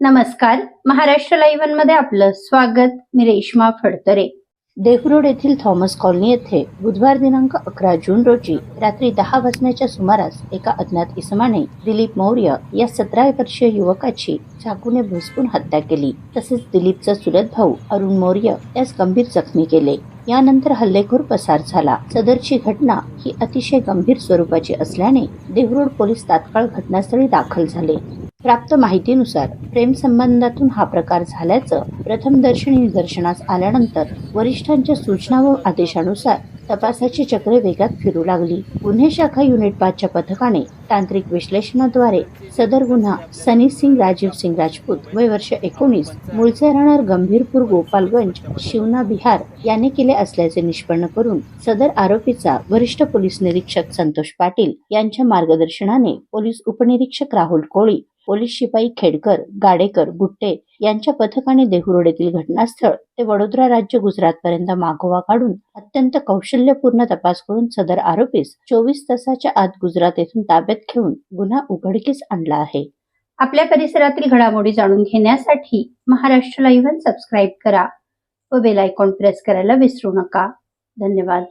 नमस्कार. महाराष्ट्र लाईव्हमध्ये आपलं स्वागत. मी रेश्मा फडतरे. देहरोड येथील थॉमस कॉलनी येथे बुधवार दिनांक अकरा जून रोजी रात्री दहा वाजण्याच्या सुमारास एका अज्ञात इसमाने दिलीप मौर्य या सतरा वर्षीय युवकाची चाकूने भुसकून हत्या केली. तसेच दिलीपचा चुलत भाऊ अरुण मौर्य यास गंभीर जखमी केले. यानंतर हल्लेखोर पसार झाला. सदरची घटना ही अतिशय गंभीर स्वरूपाची असल्याने देहरोड पोलीस तात्काळ घटनास्थळी दाखल झाले. प्राप्त माहितीनुसार प्रेम संबंधातून हा प्रकार झाल्याचं प्रथमदर्शनी निदर्शनास आल्यानंतर वरिष्ठांच्या सूचना व आदेशानुसार तपासाची चक्रे वेगात फिरू लागली. गुन्हे शाखा युनिट पाचच्या पथकाने तांत्रिक विश्लेषणाद्वारे सदर गुन्हा सनी सिंग राजीव सिंग राजपूत वय वर्ष एकोणीस मूळचे राहणार गंभीरपूर गोपालगंज शिवना बिहार याने केले असल्याचे निष्पन्न करून सदर आरोपीचा वरिष्ठ पोलीस निरीक्षक संतोष पाटील यांच्या मार्गदर्शनाने पोलीस उपनिरीक्षक राहुल कोळी पोलीस शिपाई खेडकर गाडेकर गुट्टे यांच्या पथकाने देहुरोड येथील घटनास्थळ ते वडोदरा राज्य गुजरात पर्यंत मागोवा काढून अत्यंत कौशल्यपूर्ण तपास करून सदर आरोपीस चोवीस तासाच्या आत गुजरात येथून ताब्यात घेऊन गुन्हा उघडकीस आणला आहे. आपल्या परिसरातील घडामोडी जाणून घेण्यासाठी महाराष्ट्र लाईव्ह सबस्क्राईब करा व बेल आयकॉन प्रेस करायला विसरू नका. धन्यवाद.